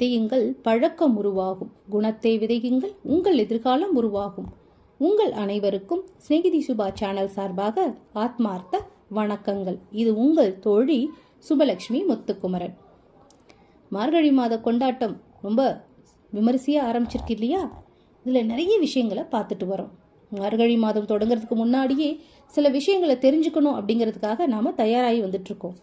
விதையுங்கள் பழக்கம் உருவாகும். குணத்தை விதையுங்கள் உங்கள் எதிர்காலம் உருவாகும். உங்கள் அனைவருக்கும் சிநேகிதி சுபா சேனல் சார்பாக ஆத்மார்த்த வணக்கங்கள். இது உங்கள் தோழி சுபலட்சுமி முத்துக்குமரன். மார்கழி மாத கொண்டாட்டம் ரொம்ப விமரிசையாக ஆரம்பிச்சிருக்கு இல்லையா? இதில் நிறைய விஷயங்களை பார்த்துட்டு வரோம். மார்கழி மாதம் தொடங்குறதுக்கு முன்னாடியே சில விஷயங்களை தெரிஞ்சுக்கணும் அப்படிங்கிறதுக்காக நாம் தயாராகி வந்துட்டுருக்கோம்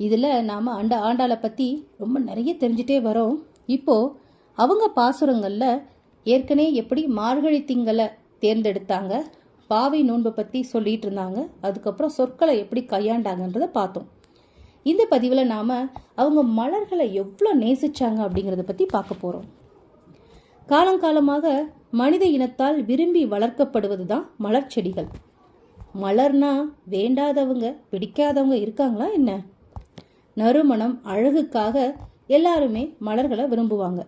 இதில் நாம் அண்ட ஆண்டாளை பற்றி ரொம்ப நிறைய தெரிஞ்சுட்டே வரோம். இப்போது அவங்க பாசுரங்களில் ஏற்கனவே எப்படி மார்கழி திங்களை தேர்ந்தெடுத்தாங்க பாவை நோன்பை பற்றி சொல்லிட்டு இருந்தாங்க அதுக்கப்புறம் சொற்களை எப்படி கையாண்டாங்கன்றதை பார்த்தோம். இந்த பதிவில் நாம் அவங்க மலர்களை எவ்வளோ நேசிச்சாங்க அப்படிங்கிறத பற்றி பார்க்க போகிறோம் காலங்காலமாக மனித இனத்தால் விரும்பி வளர்க்கப்படுவது தான் மலர் செடிகள் மலர்னா வேண்டாதவங்க பிடிக்காதவங்க இருக்காங்களா என்ன? நறுமணம் அழகுக்காக எல்லாருமே மலர்களை விரும்புவாங்க.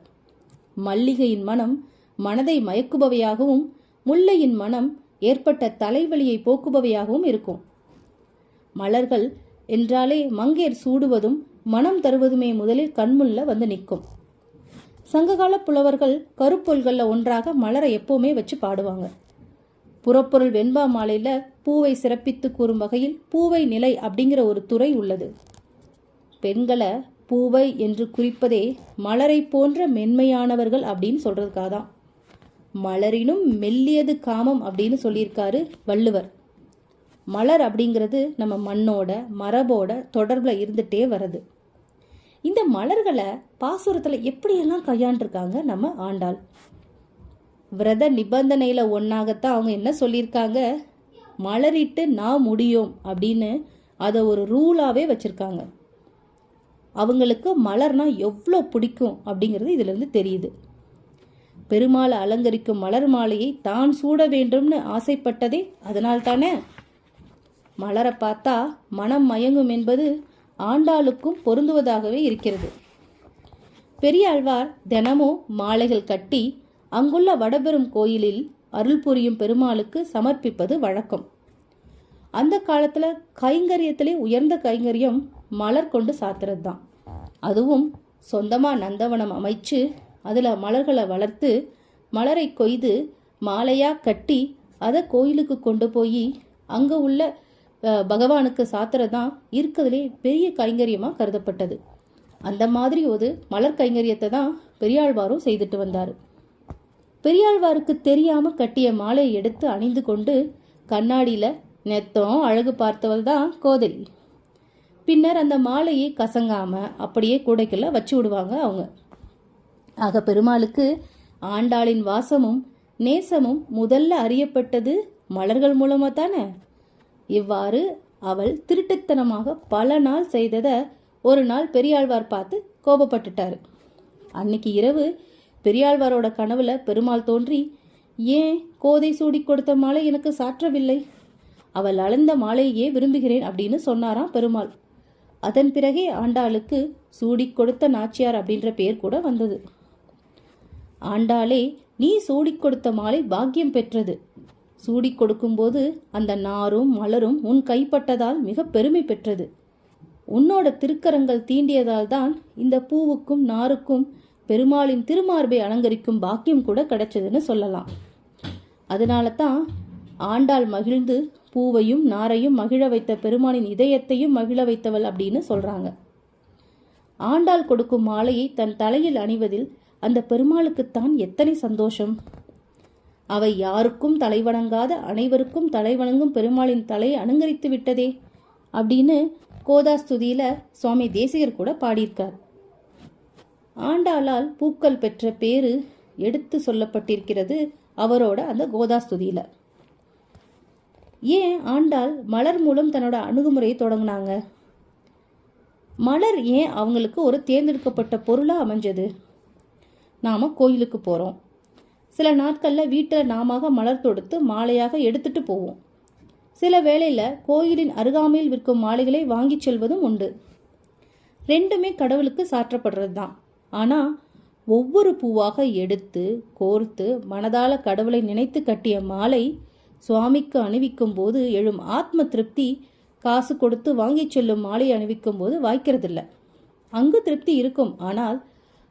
மல்லிகையின் மனம் மனதை மயக்குபவையாகவும் முல்லையின் மனம் ஏற்பட்ட தலைவலியை போக்குபவையாகவும் இருக்கும். மலர்கள் என்றாலே மங்கேர் சூடுவதும் மனம் தருவதுமே முதலில் கண்முள்ள வந்து நிற்கும். சங்ககால புலவர்கள் கருப்பொருள்களில் ஒன்றாக மலரை எப்போவுமே வச்சு பாடுவாங்க. புறப்பொருள் வெண்பா மாலையில் பூவை சிறப்பித்து கூறும் வகையில் பூவை நிலை அப்படிங்கிற ஒரு துறை உள்ளது. பெண்களை பூவை என்று குறிப்பதே மலரை போன்ற மென்மையானவர்கள் அப்படின்னு சொல்றதுக்காக தான். மலரினும் மெல்லியது காமம் அப்படின்னு சொல்லியிருக்காரு வள்ளுவர். மலர் அப்படிங்கிறது நம்ம மண்ணோட மரபோட தொடர்பில் இருந்துகிட்டே வருது இந்த மலர்களை பாசுரத்தில் எப்படியெல்லாம் கையாண்டிருக்காங்க நம்ம ஆண்டாள்? விரத நிபந்தனையில் ஒன்றாகத்தான் அவங்க என்ன சொல்லியிருக்காங்க? மலரிட்டு நான் முடியும் அப்படின்னு அதை ஒரு ரூலாகவே வச்சுருக்காங்க. அவங்களுக்கு மலர்னா எவ்வளோ பிடிக்கும் அப்படிங்கிறது இதிலிருந்து தெரியுது. பெருமாளை அலங்கரிக்கும் மலர் மாலையை தான் சூட வேண்டும்னு ஆசைப்பட்டதே அதனால் தானே மலரை பார்த்தா மனம் மயங்கும் என்பது ஆண்டாளுக்கும் பொருந்துவதாகவே இருக்கிறது. பெரியாழ்வார் தினமும் மாலைகள் கட்டி அங்குள்ள வடபெரும் கோயிலில் அருள் புரியும் பெருமாளுக்கு சமர்ப்பிப்பது வழக்கம். அந்த காலத்தில் கைங்கரியத்திலே உயர்ந்த கைங்கரியம் மலர் கொண்டு சாத்துறது தான் அதுவும் சொந்தமாக நந்தவனம் அமைச்சு அதில் மலர்களை வளர்த்து மலரை கொய்து மாலையாக கட்டி அதை கோயிலுக்கு கொண்டு போய் அங்கே உள்ள பகவானுக்கு சாத்துறது தான் இருக்கிறதுலே பெரிய கைங்கரியமாக கருதப்பட்டது. அந்த மாதிரி ஒரு மலர் கைங்கரியத்தை தான் பெரியாழ்வாரும் செய்துட்டு வந்தார். பெரியாழ்வாருக்கு தெரியாமல் கட்டிய மாலையை எடுத்து அணிந்து கொண்டு கண்ணாடியில் நெத்தம் அழகு பார்த்தவள் தான் கோதை பின்னர் அந்த மாலையை கசங்காம அப்படியே கூடைக்குள்ள வச்சு விடுவாங்க அவங்க. ஆக பெருமாளுக்கு ஆண்டாளின் வாசமும் நேசமும் முதல்ல அறியப்பட்டது மலர்கள் மூலமா தானே? இவ்வாறு அவள் திருட்டுத்தனமாக பல நாள் செய்ததை ஒரு நாள் பெரியாழ்வார் பார்த்து கோபப்பட்டுட்டாரு. அன்னைக்கு இரவு பெரியாழ்வாரோட கனவுல பெருமாள் தோன்றி ஏன் கோதை சூடி கொடுத்த மாலை எனக்கு சாற்றவில்லை? அவள் அளந்த மாலையே விரும்புகிறேன் அப்படின்னு சொன்னாராம் பெருமாள். அதன் பிறகே ஆண்டாளுக்கு சூடி கொடுத்த நாச்சியார் அப்படின்ற பெயர் கூட வந்தது. ஆண்டாளே நீ சூடிக் கொடுத்த மாலை பாக்கியம் பெற்றது. சூடிக் கொடுக்கும்போது அந்த நாரும் மலரும் உன் கைப்பட்டதால் மிக பெருமை பெற்றது. உன்னோட திருக்கரங்கள் தீண்டியதால் தான் இந்த பூவுக்கும் நாருக்கும் பெருமாளின் திருமார்பை அலங்கரிக்கும் பாக்கியம் கூட கிடைச்சதுன்னு சொல்லலாம். அதனால தான் ஆண்டாள் மகிழ்ந்து பூவையும் நாரையும் மகிழ வைத்த பெருமானின் இதயத்தையும் மகிழ வைத்தவள் அப்படின்னு சொல்றாங்க. ஆண்டாள் கொடுக்கும் மாலையை தன் தலையில் அணிவதில் அந்த பெருமாளுக்குத்தான் எத்தனை சந்தோஷம். அவை யாருக்கும் தலைவணங்காத அனைவருக்கும் தலைவணங்கும் பெருமாளின் தலையை அலங்கரித்து விட்டதே அப்படின்னு கோதாஸ்துதியில சுவாமி தேசிகர் கூட பாடியிருக்கார். ஆண்டாளால் பூக்கள் பெற்ற பேரு எடுத்து சொல்லப்பட்டிருக்கிறது அவரோட அந்த கோதாஸ்துதியில. ஏன் ஆண்டாள் மலர் மூலம் தன்னோட அணுகுமுறையை தொடங்கினாங்க? மலர் ஏன் அவங்களுக்கு ஒரு தேர்ந்தெடுக்கப்பட்ட பொருளாக அமைஞ்சது? நாம் கோயிலுக்கு போகிறோம் சில நாட்களில் வீட்டில் நாம மலர் தொடுத்து மாலையாக எடுத்துட்டு போவோம். சில வேளையில் கோயிலின் அருகாமையில் விற்கும் மாலைகளை வாங்கிச் செல்வதும் உண்டு. ரெண்டுமே கடவுளுக்கு சாற்றப்படுறது தான் ஆனால் ஒவ்வொரு பூவாக எடுத்து கோர்த்து மனதால கடவுளை நினைத்து கட்டிய மாலை சுவாமிக்கு அணிவிக்கும் போது எழும் ஆத்ம திருப்தி காசு கொடுத்து வாங்கிச் செல்லும் மாலை அணிவிக்கும் போது வாய்க்கிறதில்ல. அங்கு திருப்தி இருக்கும். ஆனால்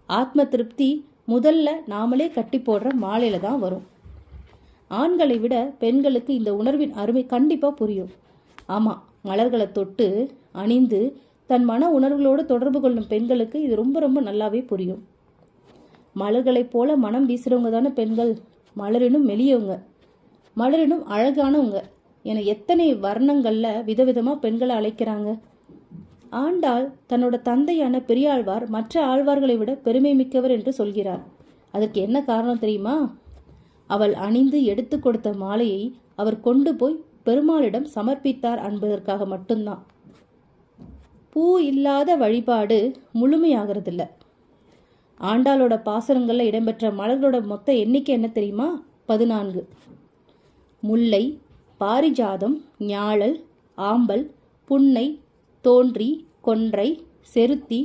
ஆத்ம திருப்தி முதல்ல நாமளே கட்டி போடுற மாலையில தான் வரும். ஆண்களை விட பெண்களுக்கு இந்த உணர்வின் அருமை கண்டிப்பாக புரியும். ஆமாம் மலர்களை தொட்டு அணிந்து தன் மன உணர்வுகளோடு தொடர்பு கொள்ளும் பெண்களுக்கு இது ரொம்ப ரொம்ப நல்லாவே புரியும். மலர்களைப் போல மனம் வீசுறவங்க தானே பெண்கள்? மலரினும் மெலியவங்க. மலரினும் அழகானவங்க. என எத்தனை வர்ணங்களில் விதவிதமாக பெண்களை அழைக்கிறாங்க. ஆண்டாள் தன்னோட தந்தையான பெரியாழ்வார் மற்ற ஆழ்வார்களை விட பெருமை மிக்கவர் என்று சொல்கிறார். அதற்கு என்ன காரணம் தெரியுமா? அவள் அணிந்து எடுத்து கொடுத்த மாலையை அவர் கொண்டு போய் பெருமாளிடம் சமர்ப்பித்தார் என்பதற்காக மட்டும்தான். பூ இல்லாத வழிபாடு முழுமையாகிறதில்ல. ஆண்டாளோட பாசனங்களில் இடம்பெற்ற மலர்களோட மொத்த எண்ணிக்கை என்ன தெரியுமா? பதினான்கு. முல்லை பாரிஜாதம் ஞாழல் ஆம்பல் புன்னை தோன்றி கொன்றை செருத்தி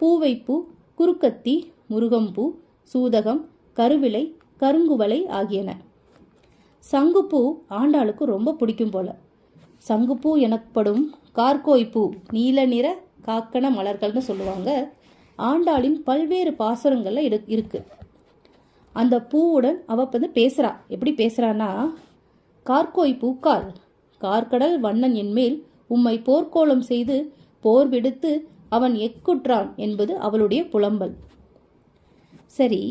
பூவைப்பூ குறுக்கத்தி முருகம்பூ சூதகம் கருவிலை கருங்குவலை ஆகியன. சங்குப்பூ ஆண்டாளுக்கு ரொம்ப பிடிக்கும் போல. சங்குப்பூ எனப்படும் கார்கோய்ப்பூ நீல நிற காக்கண மலர்கள்னு சொல்லுவாங்க. ஆண்டாளின் பல்வேறு பாசுரங்கள்ல இருக்கு. அந்த பூவுடன் அவ வந்து பேசுறா. எப்படி பேசுறான்னா கார்கோய் பூக்கால். கார்கடல் வண்ணன் என்மேல் உம்மை போர்க்கோலம் செய்து போர் விடுத்து அவன் எக்குற்றான் என்பது அவளுடைய புலம்பல். சரி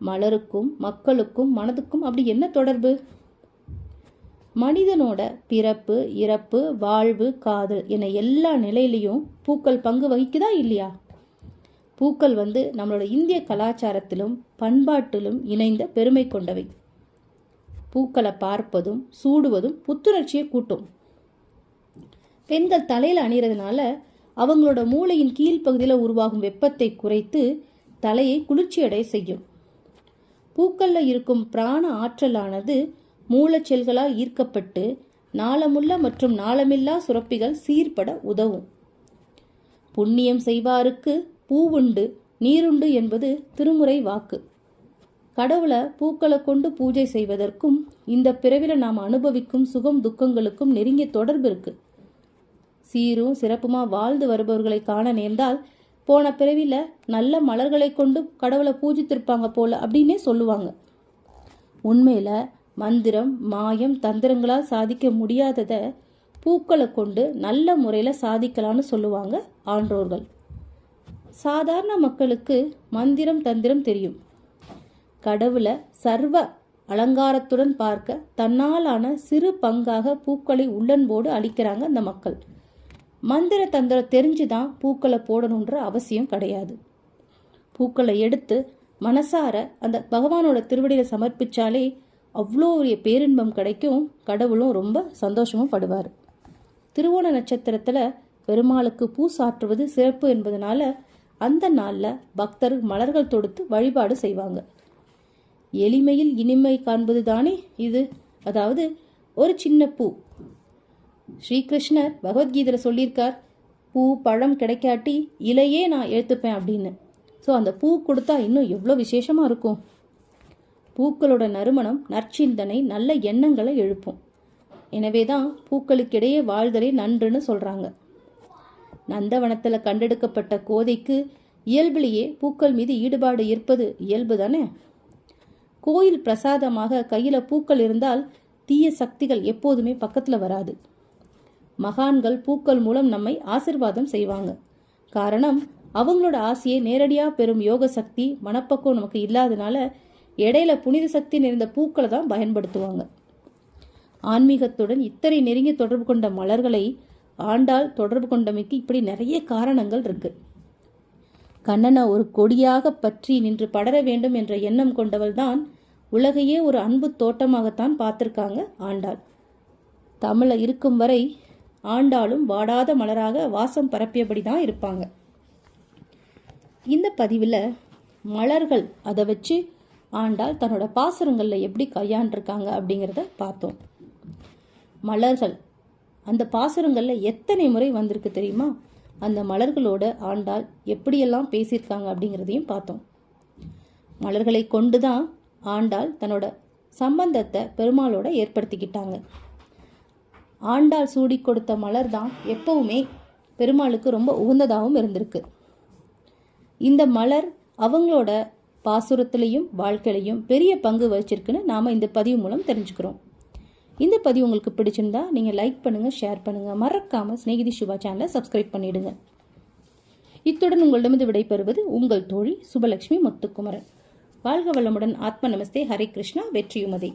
மலருக்கும் மக்களுக்கும் மனதுக்கும் அப்படி என்ன தொடர்பு? மனிதனோட பிறப்பு இறப்பு வாழ்வு காதல் என எல்லா நிலையிலையும் பூக்கள் பங்கு வகிக்குதா இல்லையா? பூக்கள் வந்து நம்மளோட இந்திய கலாச்சாரத்திலும் பண்பாட்டிலும் இணைந்த பெருமை கொண்டவை. பூக்களை பார்ப்பதும் சூடுவதும் புத்துணர்ச்சியை கூட்டும். பெண்கள் தலையில் அணிகிறதுனால அவங்களோட மூளையின் கீழ்ப்பகுதியில் உருவாகும் வெப்பத்தை குறைத்து தலையை குளிர்ச்சியடைய செய்யும். பூக்களில் இருக்கும் பிராண ஆற்றலானது மூளைச்செல்களால் ஈர்க்கப்பட்டு நாளமுள்ள மற்றும் நாளமில்லா சுரப்பிகள் சீர்பட உதவும். புண்ணியம் செய்வாருக்கு பூவுண்டு நீருண்டு என்பது திருமுறை வாக்கு. கடவுளை பூக்களை கொண்டு பூஜை செய்வதற்கும் இந்த பிறவில நாம் அனுபவிக்கும் சுகம் துக்கங்களுக்கும் நெருங்கிய தொடர்பு இருக்கு. சீரும் சிறப்புமா வாழ்ந்து வருபவர்களை காண நேர்ந்தால் போன பிறவில நல்ல மலர்களை கொண்டு கடவுளை பூஜித்திருப்பாங்க போல அப்படின்னே சொல்லுவாங்க. உண்மையில மந்திரம் மாயம் தந்திரங்களால் சாதிக்க முடியாததை பூக்களை கொண்டு நல்ல முறையில் சாதிக்கலாம்னு சொல்லுவாங்க ஆன்றோர்கள் சாதாரண மக்களுக்கு மந்திரம் தந்திரம் தெரியும். கடவுளை சர்வ அலங்காரத்துடன் பார்க்க தன்னாலான சிறு பங்காக பூக்களை உள்ளன்போடு அளிக்கிறாங்க அந்த மக்கள். மந்திர தந்திரம் தெரிஞ்சு தான் பூக்களை போடணுன்ற அவசியம் கிடையாது. பூக்களை எடுத்து மனசார அந்த பகவானோட திருவடியில் சமர்ப்பிச்சாலே அவ்வளோ ஒரு பேரின்பம் கிடைக்கும். கடவுளும் ரொம்ப சந்தோஷமும் படுவார். திருவோண நட்சத்திரத்தில் பெருமாளுக்கு பூ சாற்றுவது சிறப்பு என்பதனால அந்த நாளில் பக்தர் மலர்கள் தொடுத்து வழிபாடு செய்வாங்க. எளிமையில் இனிமை காண்பது தானே இது? அதாவது ஒரு சின்ன பூ. ஸ்ரீகிருஷ்ணர் பகவத்கீதையில் சொல்லியிருக்கார் பூ பழம் கிடைக்காட்டி இலையே நான் எடுத்துப்பேன் அப்படின்னு. ஸோ அந்த பூ கொடுத்தா இன்னும் எவ்வளோ விசேஷமாக இருக்கும்? பூக்களோட நறுமணம் நற்சிந்தனை நல்ல எண்ணங்களை எழுப்பும். எனவே தான் பூக்களுக்கிடையே வாழ்தலே நன்றுன்னு சொல்கிறாங்க நந்தவனத்தில் கண்டெடுக்கப்பட்ட கோதைக்கு இயல்பிலேயே பூக்கள் மீது ஈடுபாடு இருப்பது இயல்பு தானே? கோயில் பிரசாதமாக கையில் பூக்கள் இருந்தால் தீய சக்திகள் எப்போதுமே பக்கத்தில் வராது. மகான்கள் பூக்கள் மூலம் நம்மை ஆசிர்வாதம் செய்வாங்க. காரணம் அவங்களோட ஆசையை நேரடியாக பெறும் யோக சக்தி மனப்பக்குவம் நமக்கு இல்லாதனால இடையில புனித சக்தி நிறைந்த பூக்களை தான் பயன்படுத்துவாங்க. ஆன்மீகத்துடன் இத்தனை நெருங்கிய தொடர்பு கொண்ட மலர்களை ஆண்டாள் தொடர்பு கொண்டமைக்கு இப்படி நிறைய காரணங்கள் இருக்கு. கண்ணனை ஒரு கொடியாக பற்றி நின்று படர வேண்டும் என்ற எண்ணம் கொண்டவள் தான் உலகையே ஒரு அன்பு தோட்டமாகத்தான் பார்த்துருக்காங்க ஆண்டாள். தமிழை இருக்கும் வரை ஆண்டாளும் வாடாத மலராக வாசம் பரப்பியபடி தான் இருப்பாங்க. இந்த பதிவில் மலர்கள் அதை வச்சு ஆண்டாள் தன்னோட பாசுரங்களில் எப்படி கையாண்டிருக்காங்க அப்படிங்கிறத பார்த்தோம். மலர்கள் அந்த பாசுரங்களில் எத்தனை முறை வந்திருக்கு தெரியுமா? அந்த மலர்களோட ஆண்டாள் எப்படியெல்லாம் பேசியிருக்காங்க அப்படிங்கிறதையும் பார்த்தோம். மலர்களை கொண்டு தான் ஆண்டாள் தன்னோட சம்பந்தத்தை பெருமாளோட ஏற்படுத்திக்கிட்டாங்க. ஆண்டாள் சூடி கொடுத்த மலர் தான் எப்பவுமே பெருமாளுக்கு ரொம்ப உகந்ததாகவும் இருந்திருக்கு. இந்த மலர் அவங்களோட பாசுரத்திலையும் வாழ்க்கையிலையும் பெரிய பங்கு வகிச்சிருக்குன்னு நாம் இந்த பதிவு மூலம் தெரிஞ்சுக்கிறோம். இந்த பதிவு உங்களுக்கு பிடிச்சிருந்தா நீங்கள் லைக் பண்ணுங்கள் ஷேர் பண்ணுங்கள் மறக்காமல் ஸ்நேகிதி சுபா சேனலை சப்ஸ்கிரைப் பண்ணிவிடுங்க இத்துடன் உங்களிடமிருந்து விடைபெறுவது உங்கள் தோழி சுபலட்சுமி முத்துக்குமரன். வாழ்க வளமுடன். ஆத்ம நமஸ்தே. ஹரே கிருஷ்ணா. வெற்றியுமதி.